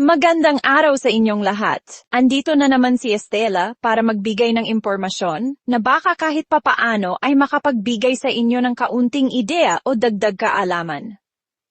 Magandang araw sa inyong lahat. Andito na naman si Estela para magbigay ng impormasyon na baka kahit papaano ay makapagbigay sa inyo ng kaunting ideya o dagdag kaalaman.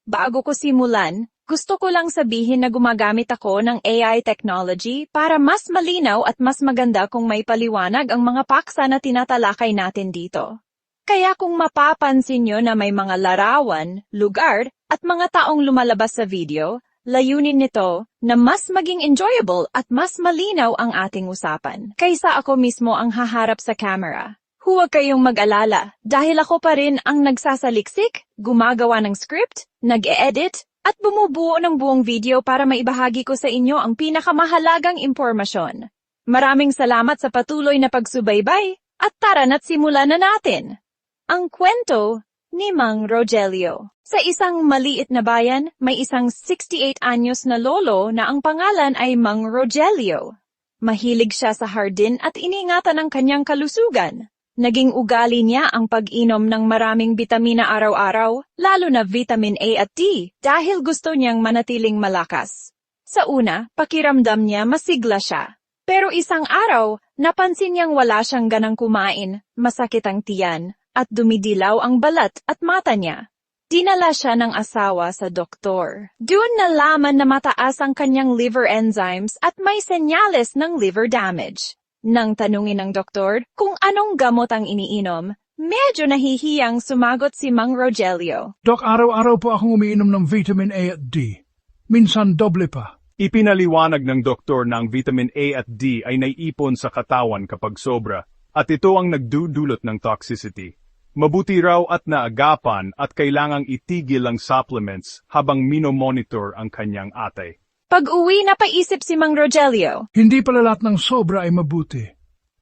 Bago ko simulan, gusto ko lang sabihin na gumagamit ako ng AI technology para mas malinaw at mas maganda kung may paliwanag ang mga paksa na tinatalakay natin dito. Kaya kung mapapansin nyo na may mga larawan, lugar, at mga taong lumalabas sa video, layunin nito na mas maging enjoyable at mas malinaw ang ating usapan kaysa ako mismo ang haharap sa camera. Huwag kayong mag-alala dahil ako pa rin ang nagsasaliksik, gumagawa ng script, nag-e-edit, at bumubuo ng buong video para maibahagi ko sa inyo ang pinakamahalagang impormasyon. Maraming salamat sa patuloy na pagsubaybay at tara na't simulan na natin. Ang kwento ni Mang Rogelio. Sa isang maliit na bayan, may isang 68 anyos na lolo na ang pangalan ay Mang Rogelio. Mahilig siya sa hardin at iningatan ang kanyang kalusugan. Naging ugali niya ang pag-inom ng maraming bitamina araw-araw, lalo na vitamin A at D, dahil gusto niyang manatiling malakas. Sa una, pakiramdam niya masigla siya. Pero isang araw, napansin niyang wala siyang ganang kumain, masakit ang tiyan, at dumidilaw ang balat at mata niya. Dinala siya ng asawa sa doktor. Doon nalaman na mataas ang kanyang liver enzymes at may senyales ng liver damage. Nang tanungin ng doktor kung anong gamot ang iniinom, medyo nahihiyang sumagot si Mang Rogelio. Dok, araw-araw po akong umiinom ng vitamin A at D. Minsan doble pa. Ipinaliwanag ng doktor na ang vitamin A at D ay naiipon sa katawan kapag sobra, at ito ang nagdudulot ng toxicity. Mabuti raw at naagapan at kailangang itigil ang supplements habang minomonitor ang kanyang atay. Pag-uwi na paisip si Mang Rogelio. Hindi pala lahat ng sobra ay mabuti.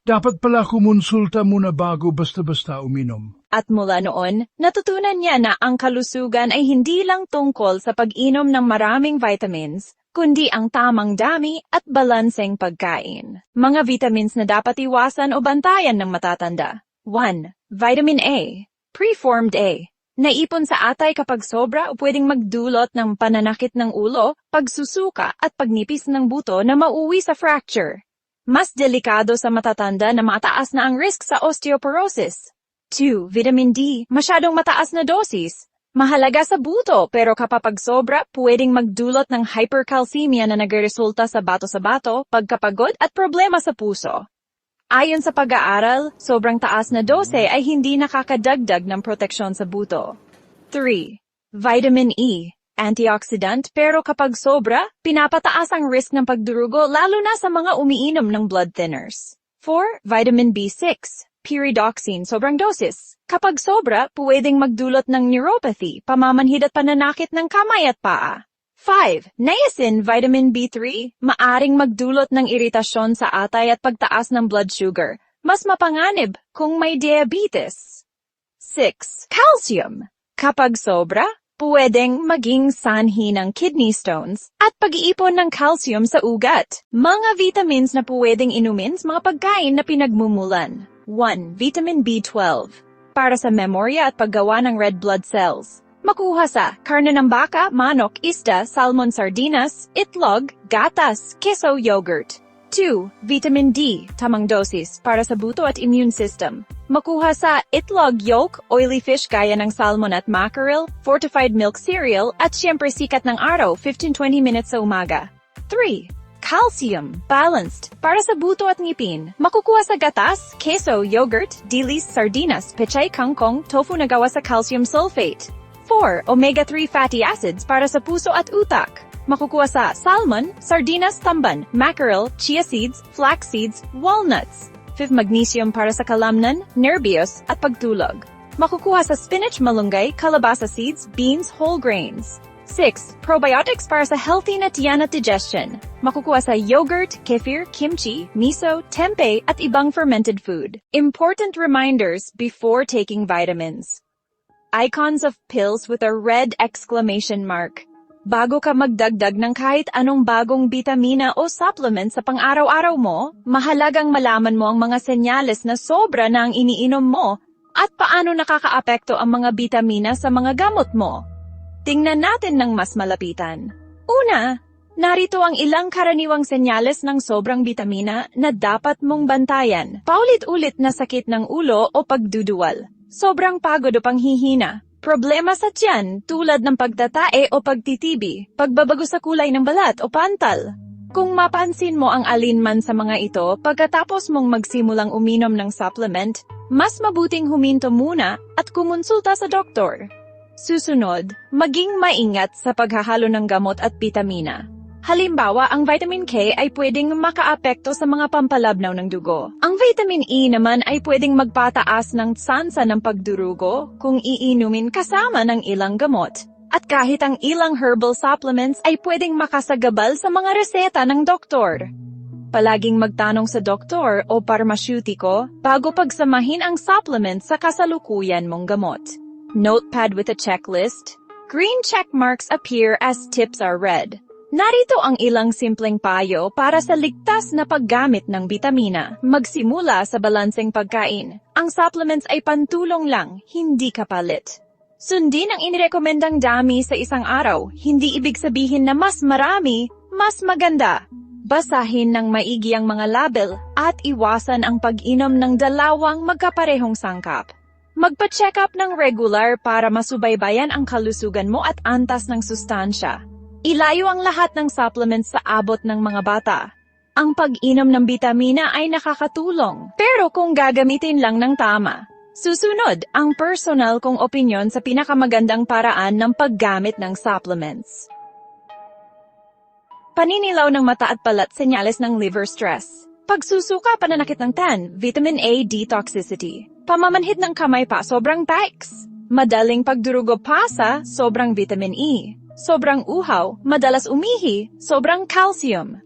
Dapat pala kumonsulta muna bago basta-basta uminom. At mula noon, natutunan niya na ang kalusugan ay hindi lang tungkol sa pag-inom ng maraming vitamins, kundi ang tamang dami at balanseng pagkain. Mga vitamins na dapat iwasan o bantayan ng matatanda. 1. Vitamin A. Preformed A. Naipon sa atay kapag sobra o pwedeng magdulot ng pananakit ng ulo, pagsusuka at pagnipis ng buto na mauwi sa fracture. Mas delikado sa matatanda na mataas na ang risk sa osteoporosis. 2. Vitamin D. Masyadong mataas na dosis. Mahalaga sa buto pero kapag sobra, pwedeng magdulot ng hypercalcemia na nagresulta sa bato sa bato, pagkapagod at problema sa puso. Ayon sa pag-aaral, sobrang taas na dose ay hindi nakakadagdag ng proteksyon sa buto. 3. Vitamin E. Antioxidant pero kapag sobra, pinapataas ang risk ng pagdurugo lalo na sa mga umiinom ng blood thinners. 4. Vitamin B6. Pyridoxine sobrang dosis. Kapag sobra, pwedeng magdulot ng neuropathy, pamamanhid at pananakit ng kamay at paa. 5. Niacin vitamin B3, maaring magdulot ng iritasyon sa atay at pagtaas ng blood sugar. Mas mapanganib kung may diabetes. 6. Calcium. Kapag sobra, pwedeng maging sanhi ng kidney stones at pag-iipon ng calcium sa ugat. Mga vitamins na pwedeng inumin sa mga pagkain na pinagmumulan. 1. Vitamin B12. Para sa memorya at paggawa ng red blood cells. Makuha sa karne ng baka, manok, isda, salmon sardinas, itlog, gatas, keso, yogurt. 2. Vitamin D, tamang dosis, para sa buto at immune system. Makuha sa itlog yolk, oily fish gaya ng salmon at mackerel, fortified milk cereal, at siyempre sikat ng araw 15-20 minutes sa umaga. 3. Calcium, balanced, para sa buto at ngipin. Makukuha sa gatas, keso, yogurt, dilis, sardinas, pechay, kangkong, tofu na gawa sa calcium sulfate. 4. Omega-3 fatty acids para sa puso at utak. Makukuha sa salmon, sardinas tamban, mackerel, chia seeds, flax seeds, walnuts. 5. Magnesium para sa kalamnan, nervyos, at pagtulog. Makukuha sa spinach, malunggay, kalabasa seeds, beans, whole grains. 6. Probiotics para sa healthy na tiyan digestion. Makukuha sa yogurt, kefir, kimchi, miso, tempeh, at ibang fermented food. Important reminders before taking vitamins. Icons of pills with a red exclamation mark. Bago ka magdagdag ng kahit anong bagong bitamina o supplement sa pang-araw-araw mo, mahalagang malaman mo ang mga senyales na sobra na ang iniinom mo at paano nakakaapekto ang mga bitamina sa mga gamot mo. Tingnan natin ng mas malapitan. Una, Narito ang ilang karaniwang senyales ng sobrang bitamina na dapat mong bantayan. Paulit-ulit na sakit ng ulo o pagduduwal. Sobrang pagod o panghihina. Problema sa tiyan tulad ng pagtatae o pagtitibi. Pagbabago sa kulay ng balat o pantal. Kung mapansin mo ang alinman sa mga ito pagkatapos mong magsimulang uminom ng supplement, mas mabuting huminto muna at kumonsulta sa doktor. Susunod, maging maingat sa paghahalo ng gamot at bitamina. Halimbawa, ang vitamin K ay pwedeng makaapekto sa mga pampalabnaw ng dugo. Ang vitamin E naman ay pwedeng magpataas ng tsansa ng pagdurugo kung iinumin kasama ng ilang gamot. At kahit ang ilang herbal supplements ay pwedeng makasagabal sa mga reseta ng doktor. Palaging magtanong sa doktor o parmasyutiko bago pagsamahin ang supplement sa kasalukuyan mong gamot. Notepad with a checklist. Green check marks appear as tips are read. Narito ang ilang simpleng payo para sa ligtas na paggamit ng bitamina. Magsimula sa balanseng pagkain. Ang supplements ay pantulong lang, hindi kapalit. Sundin ang inirekomendang dami sa isang araw, hindi ibig sabihin na mas marami, mas maganda. Basahin ng maigi ang mga label at iwasan ang pag-inom ng dalawang magkaparehong sangkap. Magpa-check up ng regular para masubaybayan ang kalusugan mo at antas ng sustansya. Ilayo ang lahat ng supplements sa abot ng mga bata. Ang pag-inom ng bitamina ay nakakatulong, pero kung gagamitin lang ng tama. Susunod, ang personal kong opinyon sa pinakamagandang paraan ng paggamit ng supplements. Paninilaw ng mata at balat senyales ng liver stress. Pagsusuka, pananakit ng tan, vitamin A detoxicity. Pamamanhid ng kamay pa, sobrang tax. Madaling pagdurugo pasa, sobrang vitamin E. Sobrang uhaw, madalas umihi, sobrang calcium.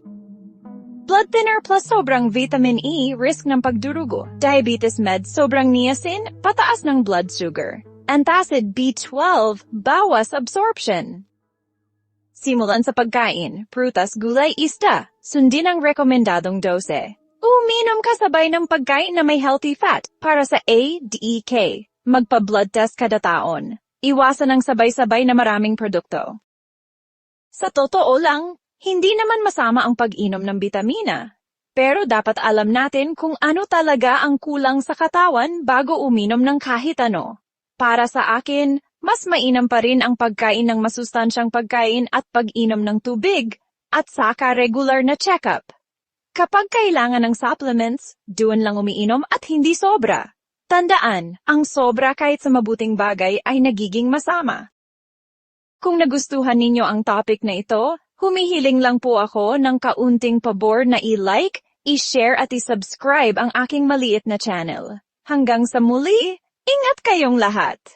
Blood thinner plus sobrang vitamin E, risk ng pagdurugo. Diabetes meds, sobrang niacin, pataas ng blood sugar. Antacid B12, bawas absorption. Simulan sa pagkain, prutas, gulay, ista. Sundin ang rekomendadong dose. Uminom ka sabay ng pagkain na may healthy fat para sa A, D, E, K. Magpa-blood test kada taon. Iwasan ang sabay-sabay na maraming produkto. Sa totoo lang, hindi naman masama ang pag-inom ng bitamina. Pero dapat alam natin kung ano talaga ang kulang sa katawan bago uminom ng kahit ano. Para sa akin, mas mainam pa rin ang pagkain ng masustansyang pagkain at pag-inom ng tubig at saka regular na check-up. Kapag kailangan ng supplements, doon lang umiinom at hindi sobra. Tandaan, ang sobra kahit sa mabuting bagay ay nagiging masama. Kung nagustuhan ninyo ang topic na ito, humihiling lang po ako ng kaunting pabor na i-like, i-share at i-subscribe ang aking maliit na channel. Hanggang sa muli, ingat kayong lahat!